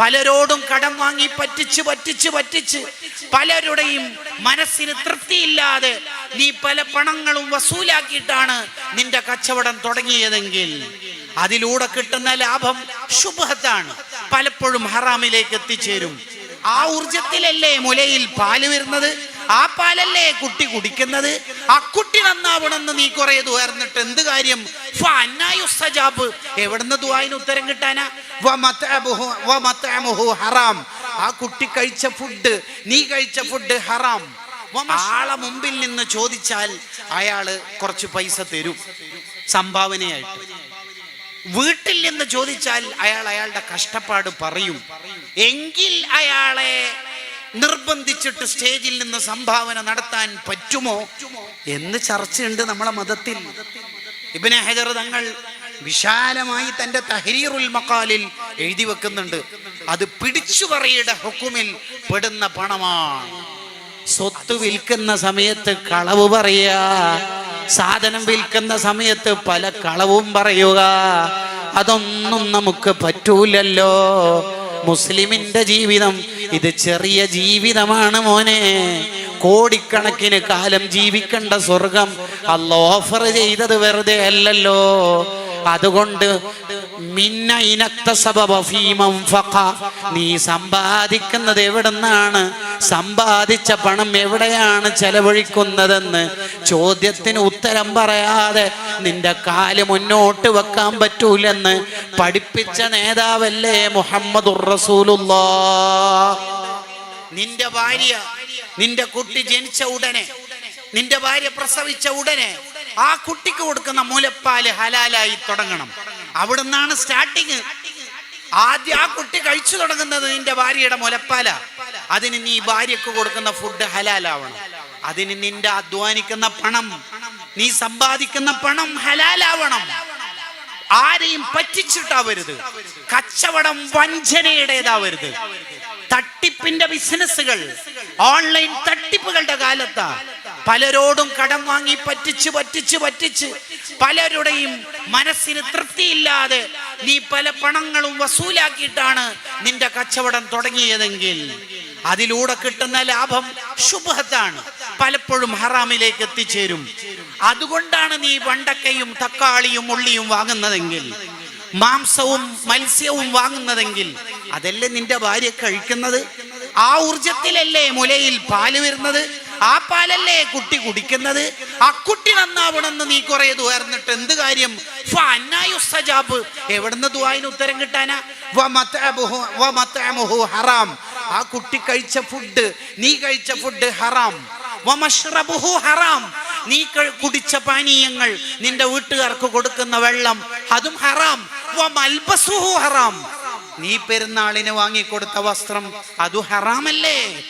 പലരോടും കടം വാങ്ങി പറ്റിച്ച് പറ്റിച്ച് പറ്റിച്ച്. പലരുടെയും മനസ്സിന് തൃപ്തിയില്ലാതെ നീ പല പണങ്ങളും വസൂലാക്കിയിട്ടാണ് നിന്റെ കച്ചവടം തുടങ്ങിയതെങ്കിൽ അതിലൂടെ കിട്ടുന്ന ലാഭം ശുഭത്താണ്. പലപ്പോഴും ഹറാമിലേക്ക് എത്തിച്ചേരും. ആ ഊർജത്തിലല്ലേ മുലയിൽ പാൽ വരുന്നത്? ആ പാലല്ലേ കുട്ടി കുടിക്കുന്നത്? ആ കുട്ടി നന്നാവണമെന്ന് നീ കുറെ ദുവാർന്നിട്ട് എന്ത് കാര്യം? അന്നായുസ്തജാബ് എവിടുന്ന് ദുവായിന് ഉത്തരം കിട്ടാനാ? ഹറാം. ആ കുട്ടി കഴിച്ച ഫുഡ് നീ കഴിച്ച ഫുഡ് ഹറാം. ആളെ മുമ്പിൽ നിന്ന് ചോദിച്ചാൽ അയാൾ കുറച്ച് പൈസ തരും. സംഭാവനയായിട്ട്. വീട്ടിൽ നിന്ന് ചോദിച്ചാൽ അയാൾ അയാളുടെ കഷ്ടപ്പാട് പറയും. എങ്കിൽ അയാളെ നിർബന്ധിച്ചിട്ട് സ്റ്റേജിൽ നിന്ന് സംഭാവന നടത്താൻ പറ്റുമോ എന്ന് ചർച്ചയുണ്ട് നമ്മളെ മതത്തിൽ. ഇബിനെ ഹജർ തങ്ങൾ വിശാലമായി തന്റെ തഹരീറുൽ മക്കാലിൽ എഴുതി വെക്കുന്നുണ്ട്. അത് പിടിച്ചുപറിയുടെ ഹുക്കുമിൽ പെടുന്ന പണമാണ്. സ്വത്ത് വിൽക്കുന്ന സമയത്ത് കളവ് പറയുക. സാധനം വിൽക്കുന്ന സമയത്ത് പല കളവും പറയുക. അതൊന്നും നമുക്ക് പറ്റൂലല്ലോ. മുസ്ലിമിന്റെ ജീവിതം ഇത് ചെറിയ ജീവിതമാണ് മോനെ. കോടിക്കണക്കിന് കാലം ജീവിക്കേണ്ട സ്വർഗം അല്ല ഓഫർ ചെയ്തത് വെറുതെ അല്ലല്ലോ. അതുകൊണ്ട് നീ സമ്പാദിക്കുന്നത് എവിടെന്നാണ്? സമ്പാദിച്ച പണം എവിടെയാണ് ചെലവഴിക്കുന്നതെന്ന് ചോദ്യത്തിന് ഉത്തരം പറയാതെ നിന്റെ കാൽ മുന്നോട്ട് വെക്കാൻ പറ്റൂലെന്ന് പഠിപ്പിച്ച നേതാവല്ലേ മുഹമ്മദ് റസൂലുള്ള നിന്റെ ഭാര്യ നിന്റെ കുട്ടി ജനിച്ച ഉടനെ നിന്റെ ഭാര്യ പ്രസവിച്ച ഉടനെ ആ കുട്ടിക്ക് കൊടുക്കുന്ന മുലപ്പാൽ ഹലാലായി തുടങ്ങണം. അവിടുന്നാണ് സ്റ്റാർട്ടിങ് ആദ്യം ആ കുട്ടി കഴിച്ചു തുടങ്ങുന്നത് നിന്റെ ഭാര്യയുടെ മുലപ്പാല. അതിന് നീ ഭാര്യക്ക് കൊടുക്കുന്ന ഫുഡ് ഹലാലാവണം. അതിന് നിന്റെ അധ്വാനിക്കുന്ന പണം നീ സമ്പാദിക്കുന്ന പണം ഹലാലാവണം. ആരെയും പറ്റിച്ചിട്ടാവരുത്. കച്ചവടം വഞ്ചനയുടേതാവരുത്. തട്ടിപ്പിന്റെ ബിസിനസ്സുകൾ ഓൺലൈൻ തട്ടിപ്പുകളുടെ കാലത്താ. പലരോടും കടം വാങ്ങി പറ്റിച്ച് പറ്റിച്ച് പറ്റിച്ച്. പലരുടെയും മനസ്സിന് തൃപ്തിയില്ലാതെ നീ പല പണങ്ങളും വസൂലാക്കിയിട്ടാണ് നിന്റെ കച്ചവടം തുടങ്ങിയതെങ്കിൽ അതിലൂടെ കിട്ടുന്ന ലാഭം ശുഭത്താണ്. പലപ്പോഴും ഹറാമിലേക്ക് എത്തിച്ചേരും. അതുകൊണ്ടാണ് നീ വണ്ടക്കയും തക്കാളിയും ഉള്ളിയും വാങ്ങുന്നതെങ്കിൽ മാംസവും മത്സ്യവും വാങ്ങുന്നതെങ്കിൽ അതല്ലേ നിന്റെ ഭാര്യ കഴിക്കുന്നത്? ആ ഊർജത്തിലല്ലേ മുലയിൽ പാൽ വരുന്നത്? ആ പാലല്ലേ കുട്ടി കുടിക്കുന്നത്? ആ കുട്ടി നന്നാവണമെന്ന് നീ കുറെ ദുവാർന്നിട്ട് എന്ത് കാര്യം? സജാബ്. എവിടുന്ന് ദുവായിന് ഉത്തരം കിട്ടാനാ? ഹറാം. ആ കുട്ടി കഴിച്ച ഫുഡ് നീ കഴിച്ച ഫുഡ് ഹറാം. ഹറാം. നീ കുടിച്ച പാനീയങ്ങൾ നിന്റെ വീട്ടുകാർക്ക് കൊടുക്കുന്ന വെള്ളം അതും ഹറാം. ഹറാം. നീ പെരുന്നാളിന് വാങ്ങിക്കൊടുത്ത വസ്ത്രം അതു ഹറാമല്ലേ.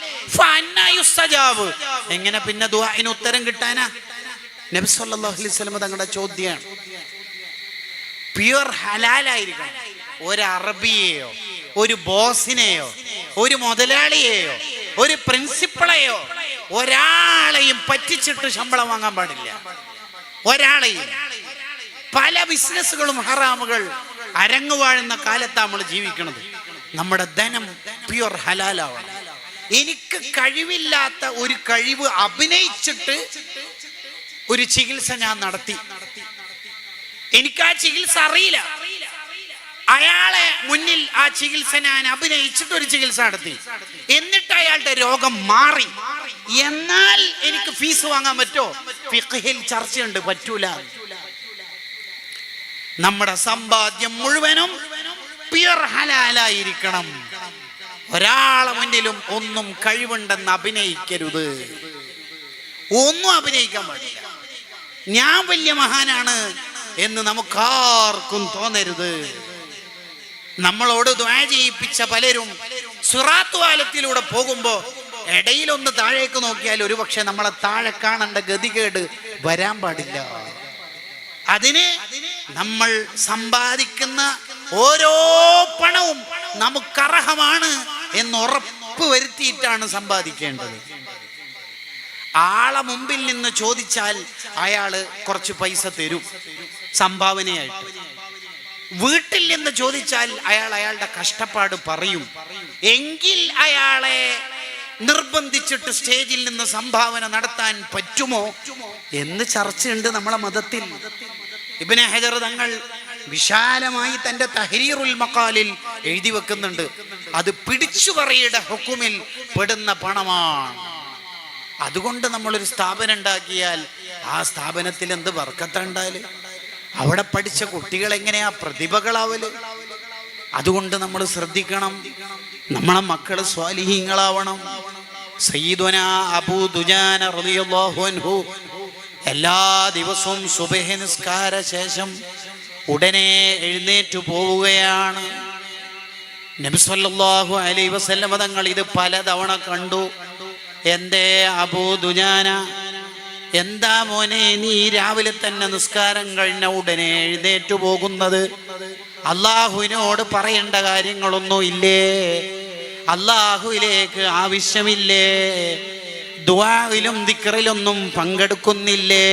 എങ്ങനെ പിന്നെ ദുഹായിന് ഉത്തരം കിട്ടാനാ? നബി സല്ലല്ലാഹു അലൈഹി വസല്ലം തങ്ങളുടെ ചോദ്യമാണ് പ്യുവർ ഹലാലായിരിക്കണം. ഒരു അറബിയെയോ ഒരു ബോസിനെയോ ഒരു മുതലാളിയെയോ ഒരു പ്രിൻസിപ്പളെയോ ഒരാളെയും പറ്റിച്ചിട്ട് ശമ്പളം വാങ്ങാൻ പാടില്ല. ഒരാളെയും. പല ബിസിനസ്സുകളും ഹറാമുകൾ അരങ്ങുവാഴുന്ന കാലത്താണ് നമ്മൾ ജീവിക്കുന്നത്. നമ്മുടെ ധനം പ്യുവർ ഹലാലാവണം. എനിക്ക് കഴിവില്ലാത്ത ഒരു കഴിവ് അഭിനയിച്ചിട്ട് ഒരു ചികിത്സ ഞാൻ നടത്തി. എനിക്ക് ആ ചികിത്സ അറിയില്ല. അയാളെ മുന്നിൽ ആ ചികിത്സ ഞാൻ അഭിനയിച്ചിട്ട് ഒരു ചികിത്സ നടത്തി. എന്നിട്ട് അയാളുടെ രോഗം മാറി. എന്നാൽ എനിക്ക് ഫീസ് വാങ്ങാൻ പറ്റോ? ചർച്ചയുണ്ട് പറ്റൂല. നമ്മുടെ സമ്പാദ്യം മുഴുവനും പ്യുർ ഹലാലായിരിക്കണം. ഒരാളെ മുന്നിലും ഒന്നും കഴിവുണ്ടെന്ന് അഭിനയിക്കരുത്. ഒന്നും അഭിനയിക്കാൻ പാടില്ല. ഞാൻ വലിയ മഹാനാണ് എന്ന് നമുക്കാർക്കും തോന്നരുത്. നമ്മളോട് ദ്വാ ചെയ്യിപ്പിച്ച പലരും സുറാത്തുവാലത്തിലൂടെ പോകുമ്പോ ഇടയിലൊന്ന് താഴേക്ക് നോക്കിയാൽ ഒരുപക്ഷെ നമ്മളെ താഴെ കാണേണ്ട ഗതികേട് വരാൻ പാടില്ല. അതിന് നമ്മൾ സമ്പാദിക്കുന്ന ഓരോ പണവും നമുക്കർഹമാണ്. എന്ന് ഉറപ്പ് വരുത്തിയിട്ടാണ് സമ്പാദിക്കേണ്ടത്. ആളെ മുമ്പിൽ നിന്ന് ചോദിച്ചാൽ അയാൾ കുറച്ച് പൈസ തരും സംഭാവനയായിട്ട്. വീട്ടിൽ നിന്ന് ചോദിച്ചാൽ അയാൾ അയാളുടെ കഷ്ടപ്പാട് പറയും. എങ്കിൽ അയാളെ നിർബന്ധിച്ചിട്ട് സ്റ്റേജിൽ നിന്ന് സംഭാവന നടത്താൻ പറ്റുമോ? എന്ന് ചർച്ചയുണ്ട് നമ്മളെ മതത്തിൽ. ഇബിനെ ഹജർ തങ്ങൾ വിശാലമായി തന്റെ തഹരീറുൽ മക്കാലിൽ എഴുതി വെക്കുന്നുണ്ട്. അത് പിടിച്ചുപറിയുടെ ഹുക്കുമിൽ പെടുന്ന പണമാണ്. അതുകൊണ്ട് നമ്മളൊരു സ്ഥാപനം ഉണ്ടാക്കിയാൽ ആ സ്ഥാപനത്തിൽ എന്ത് വർക്കത്തുണ്ടാൽ അവിടെ പഠിച്ച കുട്ടികൾ എങ്ങനെയാ പ്രതിഭകളാവൽ? അതുകൊണ്ട് നമ്മൾ ശ്രദ്ധിക്കണം. നമ്മളെ മക്കൾ സ്വാലിഹീങ്ങളാവണം. സയ്യിദുന അബൂ ദുജാന റളിയല്ലാഹു എല്ലാ ദിവസവും ശേഷം ഉടനെ എഴുന്നേറ്റു പോവുകയാണ്. നബി സല്ലല്ലാഹു അലൈഹി വസല്ലമ തങ്ങൾ ഇത് പലതവണ കണ്ടു. എന്തേ അബൂ ദുജാന? എന്താ മോനെ നീ രാവിലെ തന്നെ നിസ്കാരം കഴിഞ്ഞ ഉടനെ എഴുന്നേറ്റു പോകുന്നത്? അള്ളാഹുവിനോട് പറയേണ്ട കാര്യങ്ങളൊന്നും ഇല്ലേ? അള്ളാഹുവിലേക്ക് ആവശ്യമില്ലേ? ദുവാവിലും ദിക്റിലൊന്നും പങ്കെടുക്കുന്നില്ലേ?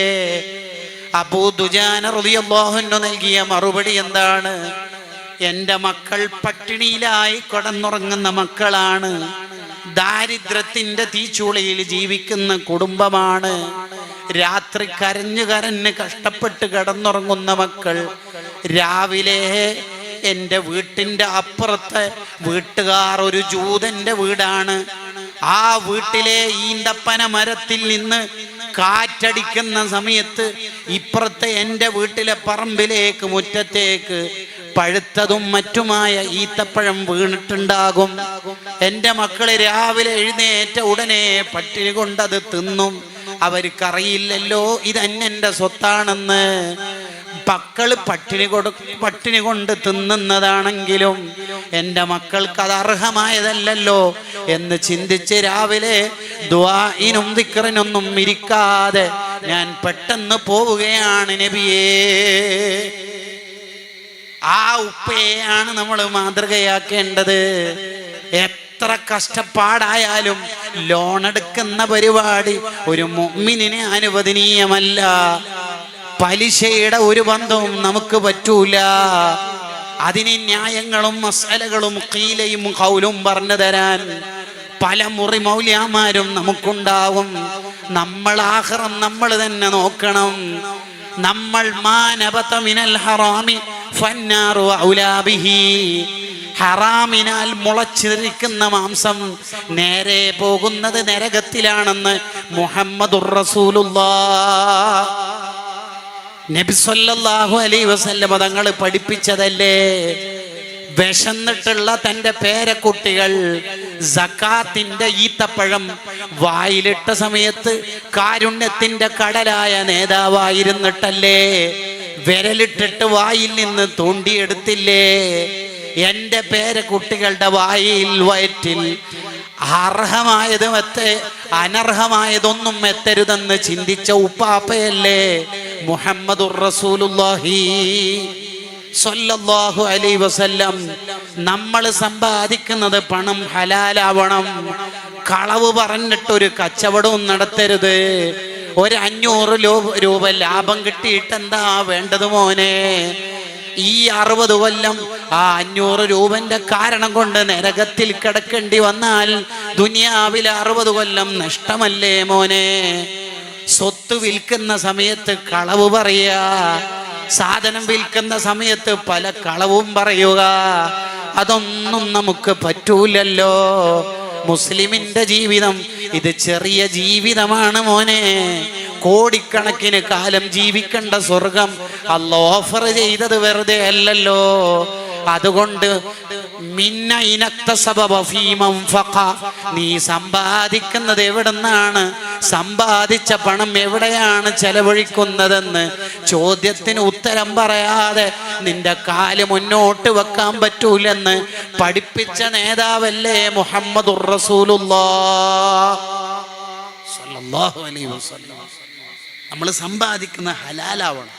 അബൂ ദുജാന റളിയല്ലാഹുവിന് നൽകിയ മറുപടി എന്താണ്? എന്റെ മക്കൾ പട്ടിണിയിലായി കടന്നുറങ്ങുന്ന മക്കളാണ്. ദാരിദ്ര്യത്തിന്റെ തീച്ചുളയിൽ ജീവിക്കുന്ന കുടുംബമാണ്. രാത്രി കരഞ്ഞു കരഞ്ഞ് കഷ്ടപ്പെട്ട് കിടന്നുറങ്ങുന്ന മക്കൾ രാവിലെ എന്റെ വീട്ടിന്റെ അപ്പുറത്തെ വീട്ടുകാർ ഒരു ജൂതന്റെ വീടാണ്. ആ വീട്ടിലെ ഈന്തപ്പന മരത്തിൽ നിന്ന് കാറ്റടിക്കുന്ന സമയത്ത് ഇപ്പുറത്തെ എന്റെ വീട്ടിലെ പറമ്പിലേക്ക് മുറ്റത്തേക്ക് പഴുത്തതും മറ്റുമായ ഈത്തപ്പഴം വീണിട്ടുണ്ടാകും. എന്റെ മക്കൾ രാവിലെ എഴുന്നേറ്റ ഉടനെ പട്ടിണി കൊണ്ടത് തിന്നും. അവർക്കറിയില്ലല്ലോ ഇതെന്നെ സ്വത്താണെന്ന്. മക്കൾ പട്ടിണി കൊടു പട്ടിണി കൊണ്ട് തിന്നുന്നതാണെങ്കിലും എന്റെ മക്കൾക്ക് അത് അർഹമായതല്ലല്ലോ എന്ന് ചിന്തിച്ച് രാവിലെ ദ്വായിനും ദിക്കറിനൊന്നും ഇരിക്കാതെ ഞാൻ പെട്ടെന്ന് പോവുകയാണ് നബിയേ. ആ ഉപ്പയെയാണ് നമ്മൾ മാതൃകയാക്കേണ്ടത്. എത്ര കഷ്ടപ്പാടായാലും ലോൺ എടുക്കുന്ന പരിപാടി ഒരു മുമ്മിനെ അനുവദനീയമല്ല. പലിശയുടെ ഒരു ബന്ധവും നമുക്ക് പറ്റൂല. അതിന് ന്യായങ്ങളും മസാലകളും കീലയും കൗലും പറഞ്ഞു തരാൻ പല മുറി മൗല്യാമാരും നമുക്കുണ്ടാവും. നമ്മൾ ആഹ്റം നമ്മൾ തന്നെ നോക്കണം. നമ്മൾ മാനബത മിനൽ ഹറാമി ഹറാമിനാൽ മുളച്ചിരിക്കുന്ന മാംസം നേരെ പോകുന്നത് നരകത്തിലാണെന്ന് മുഹമ്മദുർ നബിസ്വല്ലാഹു അലൈ വസല്ല അലൈഹി വസല്ലമ തങ്ങൾ പഠിപ്പിച്ചതല്ലേ? വിശന്നിട്ടുള്ള തന്റെ പേരക്കുട്ടികൾ സക്കാത്തിന്റെ ഈത്തപ്പഴം വായിലിട്ട സമയത്ത് കാരുണ്യത്തിന്റെ കടലായ നേതാവായിരുന്നിട്ടല്ലേ? വിരലിട്ടിട്ട് വായിൽ നിന്ന് തോണ്ടിയെടുത്തില്ലേ? എന്റെ പേരക്കുട്ടികളുടെ വായിൽ വയറ്റിൽ. അർഹമായതും എത്തെ അനർഹമായതൊന്നും എത്തരുതെന്ന് ചിന്തിച്ച ഉപ്പാപ്പയല്ലേ? അലൈഹി വസല്ലം. നമ്മൾ സമ്പാദിക്കുന്നത് പണം ഹലാലാവണം. കളവ് പറഞ്ഞിട്ടൊരു കച്ചവടവും നടത്തരുത്. ഒരു അഞ്ഞൂറ് രൂപ ലാഭം കിട്ടിയിട്ട് എന്താ വേണ്ടത് മോനെ? ഈ അറുപത് കൊല്ലം ആ അഞ്ഞൂറ് രൂപന്റെ കാരണം കൊണ്ട് നരകത്തിൽ കിടക്കേണ്ടി വന്നാൽ ദുനിയാവിലെ അറുപത് കൊല്ലം നഷ്ടമല്ലേ മോനെ? സ്വത്ത് വിൽക്കുന്ന സമയത്ത് കളവ് പറയുക. സാധനം വിൽക്കുന്ന സമയത്ത് പല കളവും പറയുക. അതൊന്നും നമുക്ക് പറ്റൂലല്ലോ. മുസ്ലിമിന്റെ ജീവിതം ഇത് ചെറിയ ജീവിതമാണ് മോനെ. കോടിക്കണക്കിന് കാലം ജീവിക്കേണ്ട സ്വർഗം അല്ല ഓഫർ ചെയ്തത് വെറുതെ അല്ലല്ലോ. അതുകൊണ്ട് നീ സമ്പാദിക്കുന്നത് എവിടെന്നാണ്? സമ്പാദിച്ച പണം എവിടെയാണ് ചെലവഴിക്കുന്നതെന്ന് ചോദ്യത്തിന് ഉത്തരം പറയാതെ നിന്റെ കാൽ മുന്നോട്ട് വെക്കാൻ പറ്റൂലെന്ന് പഠിപ്പിച്ച നേതാവല്ലേ മുഹമ്മദ് നമ്മൾ സമ്പാദിക്കുന്ന ഹലാലാവണം.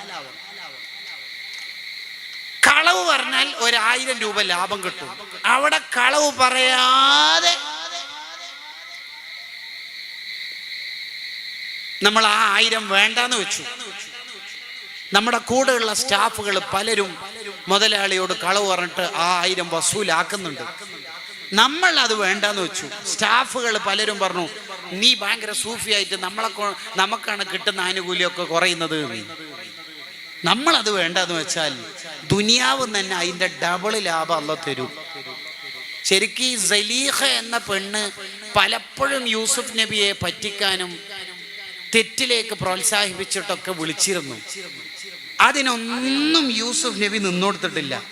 പറഞ്ഞാൽ ഒരായിരം രൂപ ലാഭം കിട്ടും. അവിടെ കളവ് പറയാതെ നമ്മൾ ആ ആയിരം വേണ്ടെന്ന് വെച്ചു. നമ്മുടെ കൂടെയുള്ള സ്റ്റാഫുകൾ പലരും മുതലാളിയോട് കളവ് പറഞ്ഞിട്ട് ആ ആയിരം വസൂലാക്കുന്നുണ്ട്. നമ്മൾ അത് വേണ്ടെന്ന് വെച്ചു. സ്റ്റാഫുകൾ പലരും പറഞ്ഞു നീ ഭയങ്കര സൂഫിയായിട്ട് നമ്മളെ നമുക്കാണ് കിട്ടുന്ന ആനുകൂല്യമൊക്കെ കുറയുന്നത് എന്ന്." നമ്മളത് വേണ്ടെന്ന് വെച്ചാൽ ദുനിയാവ് തന്നെ അതിന്റെ ഡബിൾ ലാഭം അല്ല തരും. ശരിക്കും ഈ സലീഹ എന്ന പെണ്ണ് പലപ്പോഴും യൂസുഫ് നബിയെ പറ്റിക്കാനും തെറ്റിലേക്ക് പ്രോത്സാഹിപ്പിച്ചിട്ടൊക്കെ വിളിച്ചിരുന്നു. അതിനൊന്നും യൂസുഫ് നബി നിന്നോടുത്തിട്ടില്ല.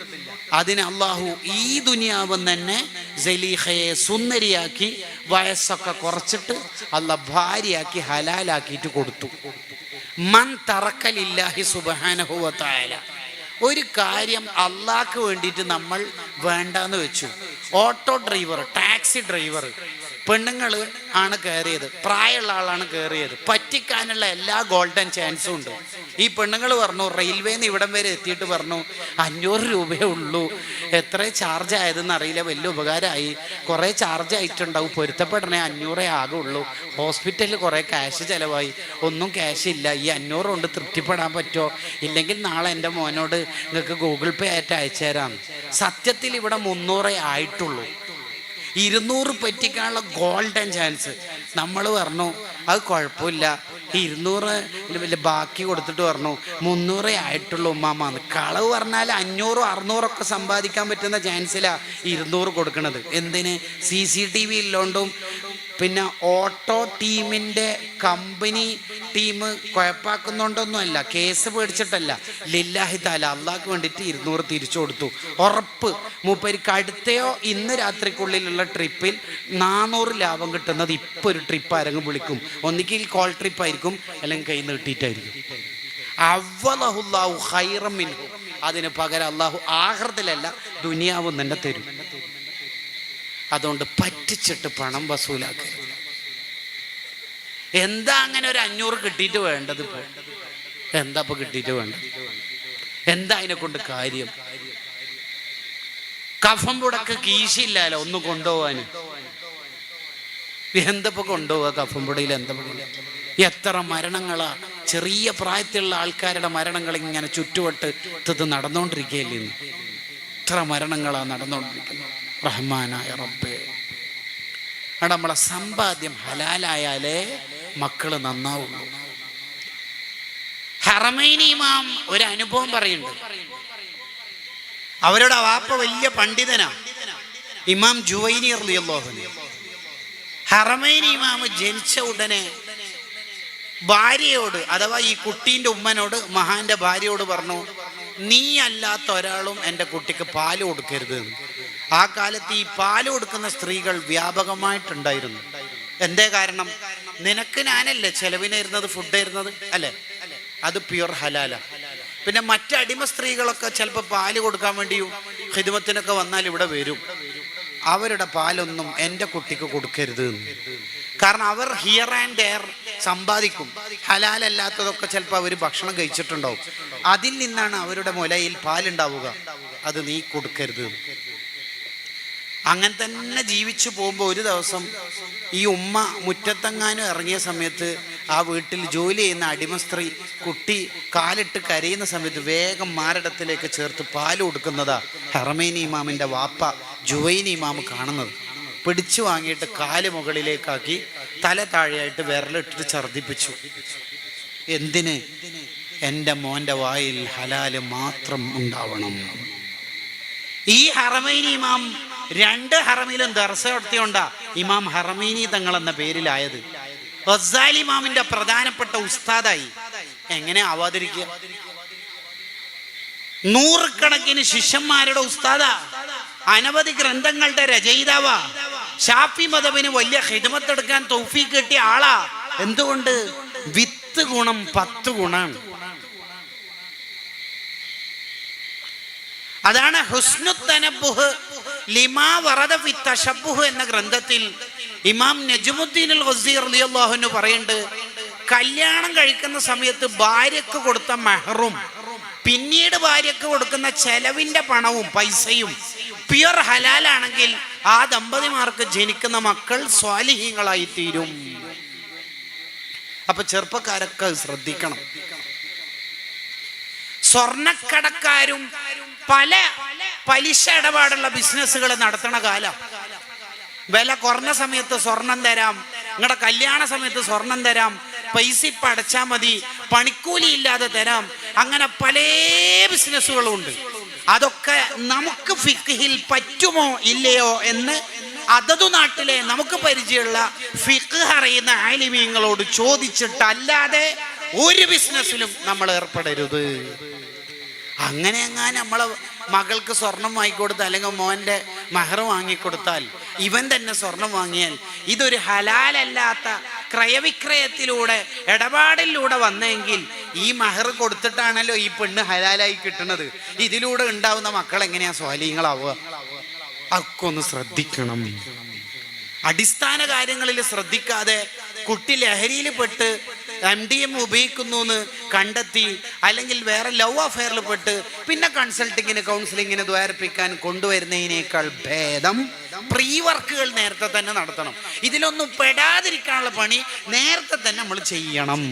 അതിന് അള്ളാഹു ഈ ദുനിയാവും തന്നെ സലീഹയെ സുന്ദരിയാക്കി വയസ്സൊക്കെ കുറച്ചിട്ട് അല്ല ഭാര്യയാക്കി ഹലാലാക്കിയിട്ട് കൊടുത്തു. മൻ തറക്കലില്ലാഹി സുബാനഹുവത്തായ ഒരു കാര്യം അള്ളാഹ്ക്ക് വേണ്ടിയിട്ട് നമ്മൾ വേണ്ടാന്ന് വെച്ചു. ഓട്ടോ ഡ്രൈവർ ടാക്സി ഡ്രൈവർ പെണ്ണുങ്ങൾ ആണ് കയറിയത് പ്രായമുള്ള ആളാണ് കയറിയത് പറ്റിക്കാനുള്ള എല്ലാ ഗോൾഡൻ ചാൻസും ഉണ്ട്. ഈ പെണ്ണുങ്ങൾ പറഞ്ഞു റെയിൽവേന്ന് ഇവിടം വരെ എത്തിയിട്ട് പറഞ്ഞു അഞ്ഞൂറ് രൂപയേ ഉള്ളൂ. എത്ര ചാർജ് ആയതെന്ന് അറിയില്ല വലിയ ഉപകാരമായി. കുറേ ചാർജ് ആയിട്ടുണ്ടാവും പൊരുത്തപ്പെടണേ അഞ്ഞൂറേ ആകുള്ളൂ. ഹോസ്പിറ്റലിൽ കുറേ ക്യാഷ് ചിലവായി. ഒന്നും ക്യാഷ് ഇല്ല. ഈ അഞ്ഞൂറ് കൊണ്ട് തൃപ്തിപ്പെടാൻ പറ്റുമോ? ഇല്ലെങ്കിൽ നാളെ എന്റെ മോനോട് നിങ്ങൾക്ക് ഗൂഗിൾ പേ ആയിട്ട് അയച്ചു തരാം. സത്യത്തിൽ ഇവിടെ മുന്നൂറേ ആയിട്ടുള്ളൂ. ഇരുന്നൂറ് പറ്റിക്കാനുള്ള ഗോൾഡൻ ചാൻസ് നമ്മൾ പറഞ്ഞു അത് കുഴപ്പമില്ല. ഇരുന്നൂറ് വലിയ ബാക്കി കൊടുത്തിട്ട് പറഞ്ഞു മുന്നൂറേ ആയിട്ടുള്ളൂ ഉമ്മാമാന്ന് കളവ് പറഞ്ഞാൽ അഞ്ഞൂറും അറുന്നൂറൊക്കെ സമ്പാദിക്കാൻ പറ്റുന്ന ചാൻസിലാ ഇരുന്നൂറ് കൊടുക്കുന്നത് എന്തിന്? സി സി ടി വി ഇല്ലോണ്ടും. പിന്നെ ഓട്ടോ ടീമിന്റെ കമ്പനി ടീം കുഴപ്പാക്കുന്നുണ്ടൊന്നുമല്ല. കേസ് പേടിച്ചിട്ടല്ല. ലില്ലാഹി താല അള്ളാഹ്ക്ക് വേണ്ടിയിട്ട് ഇരുന്നൂറ് തിരിച്ചു കൊടുത്തു. ഉറപ്പ്. മൂപ്പരിക്ക് അടുത്തയോ ഇന്ന് രാത്രിക്കുള്ളിലുള്ള ട്രിപ്പിൽ നാനൂറ് ലാഭം കിട്ടുന്നത് ഇപ്പോൾ ഒരു ട്രിപ്പ് ആരെങ്കിലും വിളിക്കും. ഒന്നിക്കിൽ കോൾ ട്രിപ്പ് ആയിരിക്കും അല്ലെങ്കിൽ കൈ നീട്ടിയിട്ടായിരിക്കും. അവലഹുല്ലാഹു ഹൈറമിൻ അതിന് പകരം അള്ളാഹു ആഹൃതലല്ല ദുനിയാവും തന്നെ തരും. അതുകൊണ്ട് പറ്റിച്ചിട്ട് പണം വസൂലാക്കരുത്. എന്താ അങ്ങനെ ഒരു അഞ്ഞൂറ് കിട്ടിയിട്ട് വേണ്ടത് എന്താ ഇപ്പൊ കിട്ടിയിട്ട് വേണ്ടത്? എന്താ അതിനെ കൊണ്ട് കാര്യം? കഫം പുടക്ക് കീശില്ലല്ലോ ഒന്ന് കൊണ്ടുപോവാന് എന്തപ്പോ കൊണ്ടുപോവാ കഫം പുടയിൽ? എന്താ എത്ര മരണങ്ങളാ? ചെറിയ പ്രായത്തിലുള്ള ആൾക്കാരുടെ മരണങ്ങൾ ഇങ്ങനെ ചുറ്റുവട്ട് ഇത് നടന്നുകൊണ്ടിരിക്കുകയല്ലേ. എത്ര മരണങ്ങളാ നടന്നുകൊണ്ടിരിക്കുന്നത് റഹ്മാനായ റബ്ബേ. അവിടെ നമ്മളെ സമ്പാദ്യം ഹലാലായാലേ മക്കൾ നന്നാവുള്ളൂ ഹറമൈൻ ഇമാം ഒരു അനുഭവം പറയുന്നുണ്ട്. അവരുടെ വാപ്പ വലിയ പണ്ഡിതനാ. ഇമാം ജുവൈനി റളിയല്ലാഹു ഹറമൈനി ഇമാം ജനിച്ച ഉടനെ ഭാര്യയോട് അഥവാ ഈ കുട്ടീന്റെ ഉമ്മനോട് മഹാന്റെ ഭാര്യയോട് പറഞ്ഞു നീ അല്ലാത്ത ഒരാളും എന്റെ കുട്ടിക്ക് പാൽ കൊടുക്കരുത്. ആ കാലത്ത് ഈ പാൽ കൊടുക്കുന്ന സ്ത്രീകൾ വ്യാപകമായിട്ടുണ്ടായിരുന്നു. എന്തേ കാരണം? നിനക്ക് ഞാനല്ലേ ചെലവിനായിരുന്നത് ഫുഡ് ഇരുന്നത് അല്ലേ? അത് പ്യുർ ഹലാല. പിന്നെ മറ്റ് അടിമ സ്ത്രീകളൊക്കെ ചിലപ്പോൾ പാൽ കൊടുക്കാൻ വേണ്ടിയും ഹിദുമത്തിനൊക്കെ വന്നാൽ ഇവിടെ വരും. അവരുടെ പാലൊന്നും എന്റെ കുട്ടിക്ക് കൊടുക്കരുത് കാരണം അവർ ഹിയർ ആൻഡ് എയർ സമ്പാദിക്കും. ഹലാലല്ലാത്തതൊക്കെ ചിലപ്പോൾ അവർ ഭക്ഷണം കഴിച്ചിട്ടുണ്ടാവും. അതിൽ നിന്നാണ് അവരുടെ മുലയിൽ പാലുണ്ടാവുക. അത് നീ കൊടുക്കരുത്. അങ്ങനെ തന്നെ ജീവിച്ചു പോകുമ്പോൾ ഒരു ദിവസം ഈ ഉമ്മ മുറ്റത്തെങ്ങാനും ഇറങ്ങിയ സമയത്ത് ആ വീട്ടിൽ ജോലി ചെയ്യുന്ന അടിമ സ്ത്രീ കുട്ടി കാലിട്ട് കരയുന്ന സമയത്ത് വേഗം മാരടത്തിലേക്ക് ചേർത്ത് പാൽ കൊടുക്കുന്നതാ ഹെറമേനി ഇമാമിന്റെ വാപ്പ ജുവൈനി ഇമാമ് കാണുന്നത്. പിടിച്ചു വാങ്ങിയിട്ട് കാൽ മുകളിലേക്കാക്കി തല താഴെയായിട്ട് വിരലിട്ടിട്ട് ഛർദിപ്പിച്ചു എന്തിന്? എന്റെ മോന്റെ വായിൽ ഹലാൽ മാത്രം ഉണ്ടാവണം. ഈ ഹറമൈനി ഇമാം രണ്ട് ഹറമിലും ദർശനത്തിയുണ്ട ഇമാം ഹറമീനി തങ്ങൾ എന്ന പേരിലായത്. ഗസാലി ഇമാമിന്റെ പ്രധാനപ്പെട്ട ഉസ്താദായി. എങ്ങനെ ആവാതിരിക്കുക നൂറുകണക്കിന് ശിഷ്യന്മാരുടെ ഉസ്താദാ. അനവധി ഗ്രന്ഥങ്ങളുടെ രചയിതാവാ. ഷാഫി മതവിന് വലിയ ഹിദമത്തെടുക്കാൻ തോഫി കിട്ടിയ ആളാ. എന്തുകൊണ്ട്? വിത്ത് ഗുണം പത്ത് ഗുണം അതാണ് ഹുസ്നു തനബുഹ് ലിമാ വറദ ഫി തശബ്ബുഹ് എന്ന ഗ്രന്ഥത്തിൽ ഇമാം നജ്മുദ്ദീൻ അൽ അലി റളിയല്ലാഹു പറയുന്നുണ്ട് കല്യാണം കഴിക്കുന്ന സമയത്ത് ഭാര്യക്ക് കൊടുത്ത മെഹറും പിന്നീട് ഭാര്യക്ക് കൊടുക്കുന്ന ചെലവിന്റെ പണവും പൈസയും പ്യുർ ഹലാലാണെങ്കിൽ ആ ദമ്പതിമാർക്ക് ജനിക്കുന്ന മക്കൾ സ്വാലിഹീങ്ങളായി തീരും അപ്പൊ ചെറുപ്പക്കാരൊക്കെ ശ്രദ്ധിക്കണം. സ്വർണക്കടക്കാരും പല പലിശ ഇടപാടുള്ള ബിസിനസ്സുകൾ നടത്തണ കാലം. വില കുറഞ്ഞ സമയത്ത് സ്വർണം തരാം. നിങ്ങളുടെ കല്യാണ സമയത്ത് സ്വർണം തരാം. പൈസ ഇപ്പം അടച്ചാൽ മതി. പണിക്കൂലി ഇല്ലാതെ തരാം. അങ്ങനെ പല ബിസിനസ്സുകളും ഉണ്ട്. അതൊക്കെ നമുക്ക് ഫിഖിൽ പറ്റുമോ ഇല്ലയോ എന്ന് അതതു നാട്ടിലെ നമുക്ക് പരിചയമുള്ള ഫിഖ് അറിയുന്ന ആലിമീങ്ങളോട് ചോദിച്ചിട്ടല്ലാതെ ഒരു ബിസിനസ്സിലും നമ്മൾ ഏർപ്പെടരുത്. അങ്ങനെ എങ്ങാനും നമ്മളെ മകൾക്ക് സ്വർണം വാങ്ങിക്കൊടുത്താൽ അല്ലെങ്കിൽ മോന്റെ മഹർ വാങ്ങിക്കൊടുത്താൽ ഇവൻ തന്നെ സ്വർണം വാങ്ങിയാൽ ഇതൊരു ഹലാലല്ലാത്ത ക്രയവിക്രയത്തിലൂടെ ഇടപാടിലൂടെ വന്നെങ്കിൽ ഈ മഹർ കൊടുത്തിട്ടാണല്ലോ ഈ പെണ്ണ് ഹലാലായി കിട്ടുന്നത് ഇതിലൂടെ ഉണ്ടാവുന്ന മക്കൾ എങ്ങനെയാ സ്വാലീങ്ങളാവുക? അതൊക്കെ ഒന്ന് ശ്രദ്ധിക്കണം. അടിസ്ഥാന കാര്യങ്ങളിൽ ശ്രദ്ധിക്കാതെ കുട്ടി ലഹരിയിൽ പെട്ട് എം ഡി എം ഉപയോഗിക്കുന്നു എന്ന് കണ്ടെത്തി അല്ലെങ്കിൽ വേറെ ലവ് അഫെയറിൽ പെട്ട് പിന്നെ കൺസൾട്ടിങ്ങിന് കൗൺസിലിങ്ങിന് ദ്വാരപ്പിക്കാൻ കൊണ്ടുവരുന്നതിനേക്കാൾ ഭേദം പ്രീ വർക്കുകൾ നേരത്തെ തന്നെ നടത്തണം. ഇതിലൊന്നും പെടാതിരിക്കാനുള്ള പണി നേരത്തെ തന്നെ നമ്മൾ ചെയ്യണം.